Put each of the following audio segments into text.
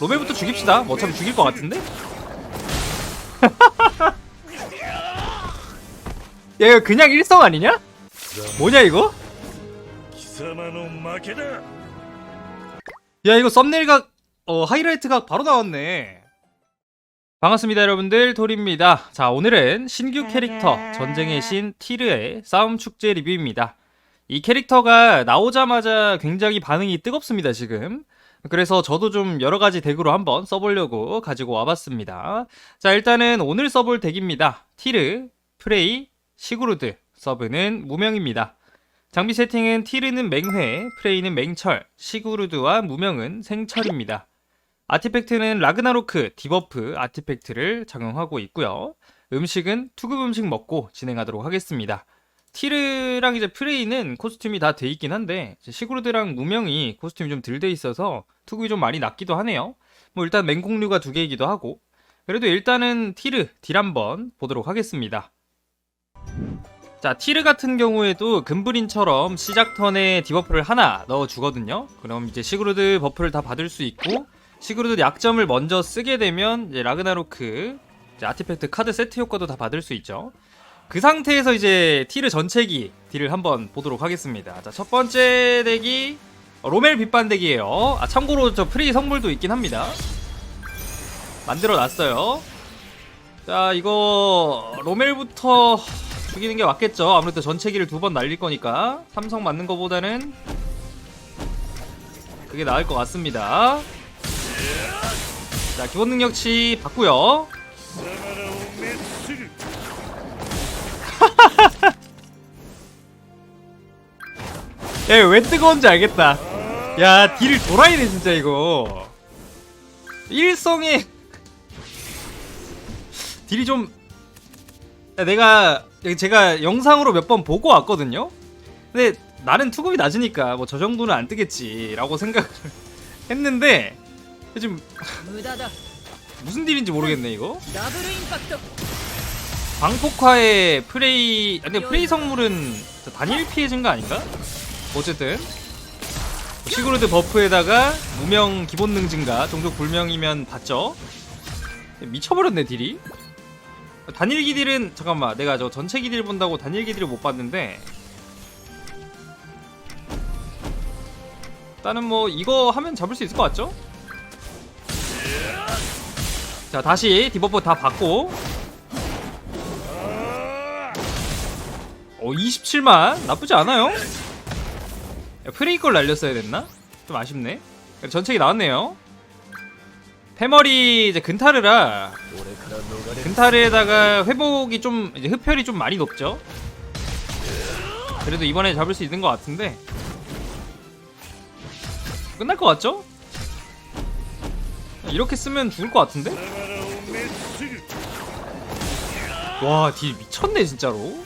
로맨부터 죽입시다. 뭐 어차피 죽일 것 같은데? 야 이거 그냥 일성 아니냐? 뭐냐 이거? 야 이거 썸네일각 어, 하이라이트각 바로 나왔네 반갑습니다 여러분들 토리입니다 자 오늘은 신규 캐릭터 전쟁의 신 티르의 싸움 축제 리뷰입니다 이 캐릭터가 나오자마자 굉장히 반응이 뜨겁습니다 지금 그래서 저도 좀 여러 가지 덱으로 한번 써보려고 가지고 와봤습니다 자 일단은 오늘 써볼 덱입니다 티르, 프레이, 시그루드 서브는 무명입니다 장비 세팅은 티르는 맹회, 프레이는 맹철, 시구르드와 무명은 생철입니다. 아티팩트는 라그나로크, 디버프 아티팩트를 작용하고 있고요. 음식은 투급 음식 먹고 진행하도록 하겠습니다. 티르랑 이제 프레이는 코스튬이 다 돼 있긴 한데 시구르드랑 무명이 코스튬이 좀 덜 돼 있어서 투급이 좀 많이 낮기도 하네요. 뭐 일단 맹공류가 두 개이기도 하고 그래도 일단은 티르 딜 한번 보도록 하겠습니다. 자, 티르 같은 경우에도 금브린처럼 시작 턴에 디버프를 하나 넣어주거든요. 그럼 이제 시그루드 버프를 다 받을 수 있고, 시그루드 약점을 먼저 쓰게 되면 이제 라그나로크, 이제 아티팩트 카드 세트 효과도 다 받을 수 있죠. 그 상태에서 이제 티르 전체기 딜을 한번 보도록 하겠습니다. 자, 첫 번째 덱이 로멜 빛반 덱이에요. 아, 참고로 저 프리 선물도 있긴 합니다. 만들어 놨어요. 자, 이거 로멜부터 죽이는 게 맞겠죠. 아무래도 전체기를 두 번 날릴 거니까 삼성 맞는 거보다는 그게 나을 것 같습니다. 자, 기본 능력치 받고요. 야왜 뜨거운지 알겠다. 야 딜을 돌아야돼 진짜 이거. 일성에 딜이 좀 야, 내가 제가 영상으로 몇 번 보고 왔거든요? 근데 나는 투급이 낮으니까 뭐 저 정도는 안 뜨겠지 라고 생각을 했는데 지금 무슨 딜인지 모르겠네 이거. 방폭화의 프레이 아니 프레이 성물은 단일 피해 증가 아닌가? 어쨌든. 시그루드 버프에다가 무명 기본 능 증가 종족 불명이면 받죠? 미쳐버렸네 딜이. 단일 기 딜은 잠깐만 내가 저 전체 기딜 본다고 단일 기 딜을 못 봤는데. 일단은 뭐 이거 하면 잡을 수 있을 것 같죠? 자 다시 디버프 다 받고. 어 27만? 나쁘지 않아요? 야, 프레이 걸 날렸어야 됐나? 좀 아쉽네 전책이 나왔네요 패머리 이제 근타르라 근타르에다가 회복이 좀 이제 흡혈이 좀 많이 높죠 그래도 이번에 잡을 수 있는 것 같은데 끝날 것 같죠? 이렇게 쓰면 죽을 것 같은데? 와딜 미쳤네 진짜로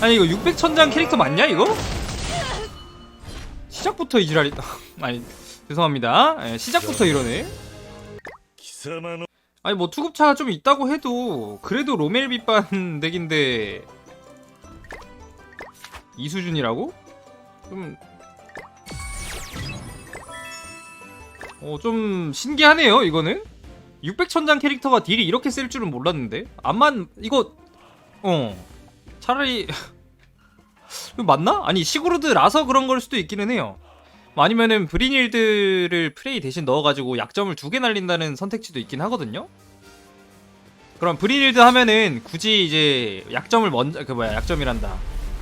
아니 이거 600천장 캐릭터 맞냐 이거? 시작부터 이지랄이 아니 죄송합니다. 예, 시작부터 이러네. 아니 뭐 투급차가 좀 있다고 해도 그래도 로멜 빛반 덱인데 이 수준이라고? 좀... 어, 좀 신기하네요 이거는. 600천장 캐릭터가 딜이 이렇게 셀 줄은 몰랐는데. 암만 이거 어. 차라리 이거 맞나? 아니 시그루드라서 그런 걸 수도 있기는 해요 뭐 아니면은 브리닐드를 프레이 대신 넣어가지고 약점을 두 개 날린다는 선택지도 있긴 하거든요 그럼 브리닐드 하면은 굳이 이제 약점을 먼저 그 뭐야 약점이란다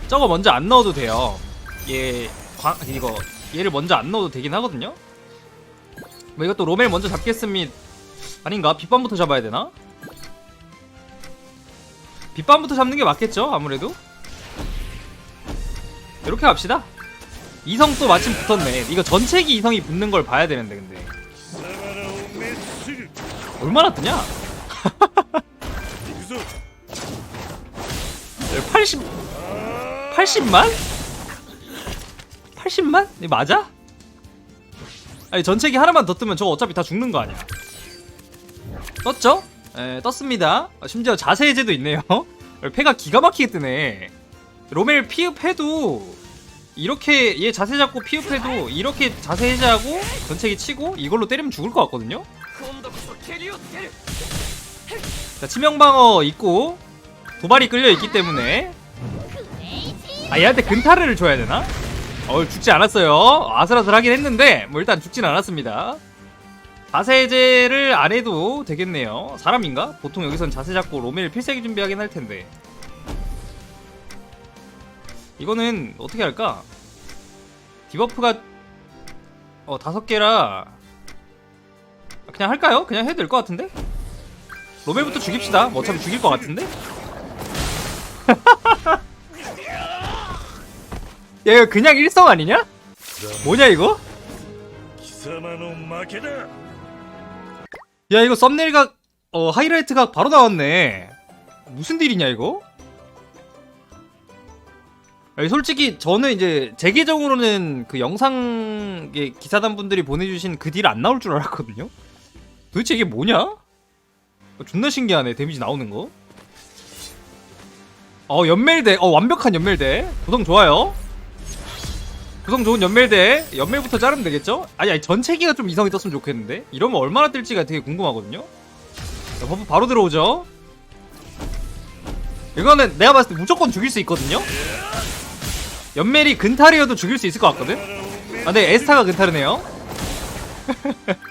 저거 먼저 안 넣어도 돼요 얘 광, 이거 얘를 먼저 안 넣어도 되긴 하거든요 뭐 이것도 로멜 먼저 잡겠습니다 아닌가? 빛밤부터 잡아야 되나? 빗밤부터 잡는 게 맞겠죠? 아무래도 이렇게 갑시다 이성 또 마침 붙었네 이거 전체기 이성이 붙는 걸 봐야 되는데 근데 얼마나 뜨냐? 80 80만? 80만? 이 맞아? 아니 전체기 하나만 더 뜨면 저거 어차피 다 죽는 거 아니야 떴죠? 예 떴습니다 아, 심지어 자세 해제도 있네요 패가 기가 막히게 뜨네 로멜 피읍해도 이렇게 얘 자세 잡고 피흡해도 이렇게 자세 해제하고 전체기 치고 이걸로 때리면 죽을 것 같거든요. 자 치명방어 있고 도발이 끌려 있기 때문에 아 얘한테 근타를 줘야 되나? 어 죽지 않았어요. 아슬아슬하긴 했는데 뭐 일단 죽진 않았습니다. 자세 해제를 안 해도 되겠네요. 사람인가? 보통 여기선 자세 잡고 로멜 필살기 준비하긴 할 텐데. 이거는 어떻게 할까? 디버프가 어 다섯 개라 그냥 할까요? 그냥 해도 될 것 같은데? 로멜부터 죽입시다. 뭐 어차피 죽일 것 같은데? 야 이거 그냥 일성 아니냐? 뭐냐 이거? 야 이거 썸네일 각 어, 하이라이트가 바로 나왔네. 무슨 일이냐 이거? 아니, 솔직히 저는 이제 재계정으로는 그 영상 기사단 분들이 보내주신 그 딜 안 나올 줄 알았거든요? 도대체 이게 뭐냐? 어, 존나 신기하네 데미지 나오는 거 어 연멜대. 어 완벽한 연멜대. 도성 좋아요. 구성 좋은 연멜대 연멜부터 자르면 되겠죠? 아니 아니 전체기가 좀 이상이 떴으면 좋겠는데? 이러면 얼마나 뜰지가 되게 궁금하거든요? 자, 버프 바로 들어오죠? 이거는 내가 봤을 때 무조건 죽일 수 있거든요? 연멜이 근탈이어도 죽일 수 있을 것 같거든? 아 네, 에스타가 근탈이네요.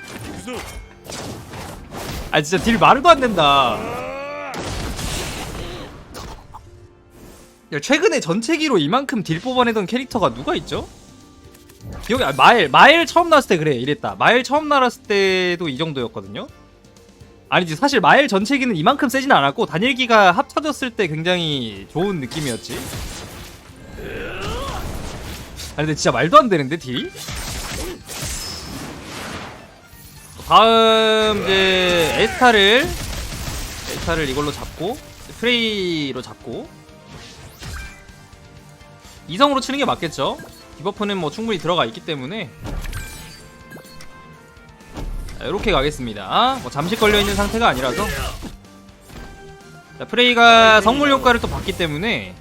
아 진짜 딜 말도 안 된다. 야, 최근에 전체기로 이만큼 딜 뽑아내던 캐릭터가 누가 있죠? 기억이 아, 마일 마일 처음 나왔을 때 그래 이랬다. 마일 처음 나왔을 때도 이 정도였거든요. 아니지 사실 마일 전체기는 이만큼 세진 않았고 단일기가 합쳐졌을 때 굉장히 좋은 느낌이었지. 아니 근데 진짜 말도 안 되는데 딜? 다음 이제 에스타를 에스타를 이걸로 잡고 프레이로 잡고. 이성으로 치는 게 맞겠죠? 디버프는 뭐 충분히 들어가 있기 때문에. 자, 이렇게 가겠습니다. 뭐 잠시 걸려 있는 상태가 아니라서. 자, 프레이가 성물 효과를 또 받기 때문에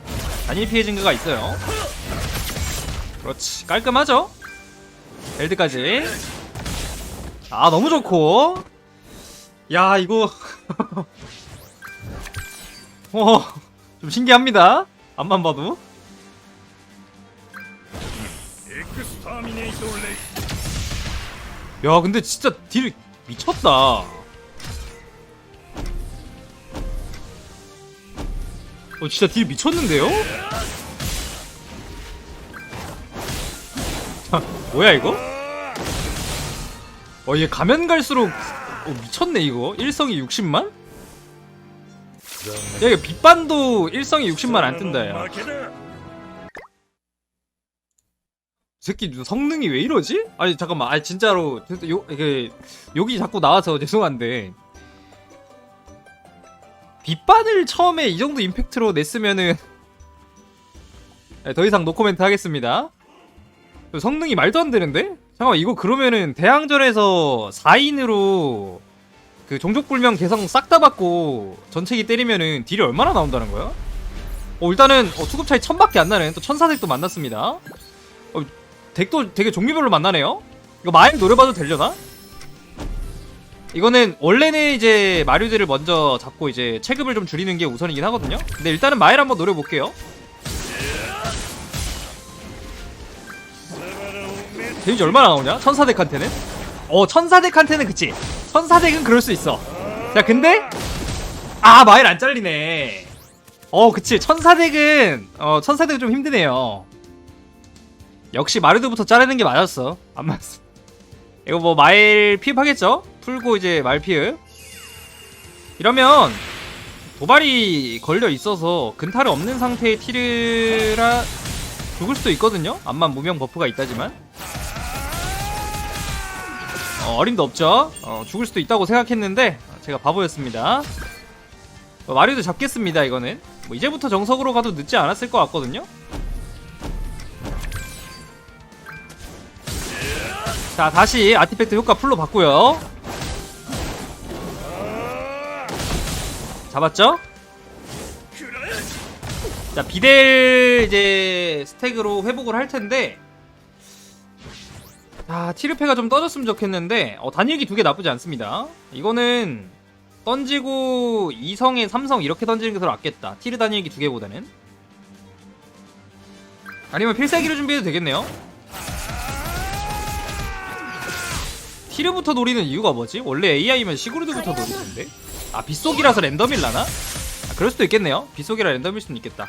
단일 피해 증가가 있어요. 그렇지. 깔끔하죠? 벨드까지. 아 너무 좋고. 야 이거. 어 좀 신기합니다. 앞만 봐도 야 근데 진짜 딜 미쳤다 어 진짜 딜 미쳤는데요? 자, 뭐야 이거? 어 얘 가면 갈수록 어, 미쳤네 이거 일성이 60만? 야 이거 빛반도 일성이 60만 안 뜬다 야 새끼 성능이 왜 이러지? 아니 잠깐만. 아니 진짜로. 요 이게 욕이 자꾸 나와서 죄송한데. 빛바늘 처음에 이 정도 임팩트로 냈으면은 네, 더 이상 노코멘트 하겠습니다. 성능이 말도 안 되는데? 잠깐만 이거 그러면은 대항전에서 4인으로 그 종족불명 개성 싹 다 받고 전체기 때리면은 딜이 얼마나 나온다는 거야? 어 일단은 어, 투급 차이 1000밖에 안 나는 또 천사색도 만났습니다 덱도 되게 종류별로 만나네요? 이거 마임 노려봐도 되려나? 이거는 원래는 이제 마류들을 먼저 잡고 이제 체급을 좀 줄이는 게 우선이긴 하거든요 근데 일단은 마일 한번 노려볼게요 데미지 얼마나 나오냐? 천사덱한테는? 어 천사덱한테는 그치 천사덱은 그럴 수 있어 자 근데 아 마일 안 잘리네 어 그치 천사덱은 어 천사덱은 좀 힘드네요 역시 마르드부터 자르는 게 맞았어. 안 맞았어. 이거 뭐 마일 피흡 하겠죠? 풀고 이제 말 피흡. 이러면 도발이 걸려 있어서 근탈이 없는 상태의 티르라 죽을 수도 있거든요. 암만 무명 버프가 있다지만. 어, 어림도 없죠. 어, 죽을 수도 있다고 생각했는데 제가 바보였습니다. 어, 마리오도 잡겠습니다. 이거는 뭐 이제부터 정석으로 가도 늦지 않았을 것 같거든요. 자 다시 아티팩트 효과 풀로 바꾸요. 잡았죠? 자 비델 이제 스택으로 회복을 할 텐데. 아 티르페가 좀 떠졌으면 좋겠는데 어, 단일기 두 개 나쁘지 않습니다. 이거는 던지고 2성에 3성 이렇게 던지는 게 더 낫겠다. 티르 단일기 두 개보다는. 아니면 필살기를 준비해도 되겠네요 티르부터 노리는 이유가 뭐지? 원래 AI면 시그루드부터 노릴 텐데 아 빗속이라서 랜덤일라나? 아, 그럴 수도 있겠네요 빗속이라 랜덤일 수는 있겠다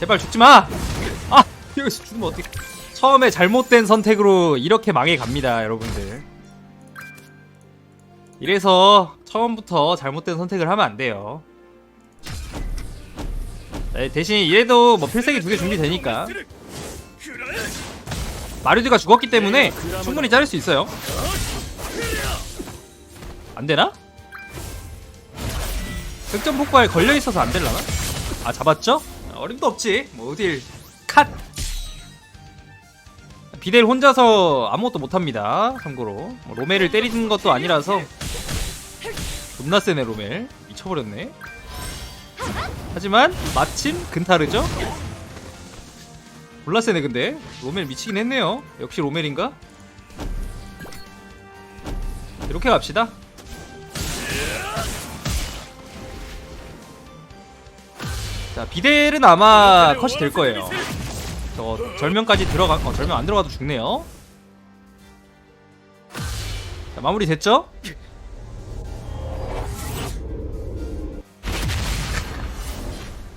제발 죽지마! 아! 여기서 죽으면 어떡해 처음에 잘못된 선택으로 이렇게 망해 갑니다 여러분들 이래서 처음부터 잘못된 선택을 하면 안 돼요 네, 대신 이래도 뭐 필살기 두 개 준비되니까 마류드가 죽었기 때문에 충분히 자를 수 있어요. 안되나? 득점 폭발 걸려있어서 안될라나? 아 잡았죠? 어림도 없지. 뭐 어딜. 컷! 비델 혼자서 아무것도 못합니다. 참고로. 뭐 로멜을 때리는 것도 아니라서. 존나 세네 로멜. 미쳐버렸네. 하지만 마침 근타르죠? 졸라 세네 근데. 로멜 미치긴 했네요. 역시 로멜인가? 이렇게 갑시다. 자 비델은 아마 컷이 될 거예요. 저 절명까지 들어가 어 절명 안 들어가도 죽네요. 자 마무리 됐죠?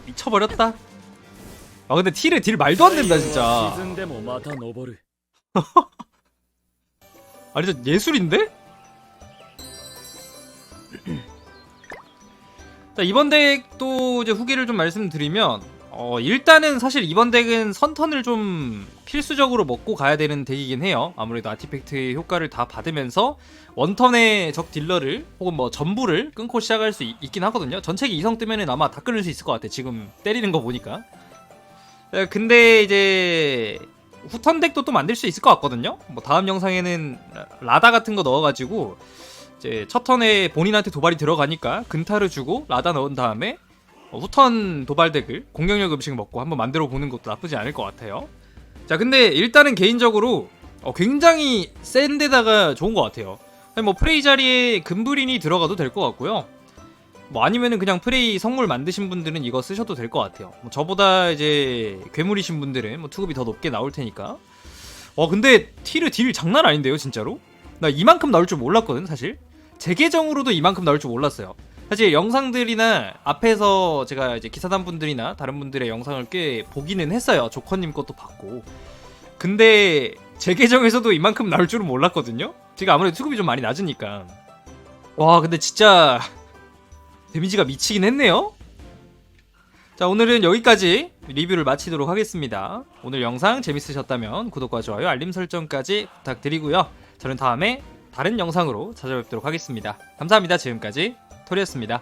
미쳐버렸다 아 근데 틸을 딜 말도 안 된다 진짜 沈んでもまた登る 아니 진짜 예술인데? 자 이번 덱도 이제 후기를 좀 말씀드리면 어 일단은 사실 이번 덱은 선턴을 좀 필수적으로 먹고 가야 되는 덱이긴 해요 아무래도 아티팩트의 효과를 다 받으면서 원턴의 적 딜러를 혹은 뭐 전부를 끊고 시작할 수 있, 긴 하거든요 전체기 이성 뜨면은 아마 다 끊을 수 있을 것 같아 지금 때리는 거 보니까 에, 근데 이제 후턴 덱도 또 만들 수 있을 것 같거든요. 뭐 다음 영상에는 라다 같은 거 넣어가지고 이제 첫 턴에 본인한테 도발이 들어가니까 근타를 주고 라다 넣은 다음에 어, 후턴 도발 덱을 공격력 음식 먹고 한번 만들어 보는 것도 나쁘지 않을 것 같아요. 자, 근데 일단은 개인적으로 어, 굉장히 센 데다가 좋은 것 같아요. 뭐 프레이 자리에 금브린이 들어가도 될 것 같고요. 뭐 아니면은 그냥 프레이 성물 만드신 분들은 이거 쓰셔도 될 것 같아요. 뭐 저보다 이제 괴물이신 분들은 뭐 투급이 더 높게 나올 테니까. 와 근데 티르 딜 장난 아닌데요 진짜로? 나 이만큼 나올 줄 몰랐거든 사실. 제 계정으로도 이만큼 나올 줄 몰랐어요. 사실 영상들이나 앞에서 제가 이제 기사단 분들이나 다른 분들의 영상을 꽤 보기는 했어요. 조커님 것도 봤고. 근데 제 계정에서도 이만큼 나올 줄은 몰랐거든요. 제가 아무래도 투급이 좀 많이 낮으니까. 와 근데 진짜 데미지가 미치긴 했네요. 자 오늘은 여기까지 리뷰를 마치도록 하겠습니다. 오늘 영상 재밌으셨다면 구독과 좋아요 알림 설정까지 부탁드리고요. 저는 다음에 다른 영상으로 찾아뵙도록 하겠습니다. 감사합니다. 지금까지 토리였습니다.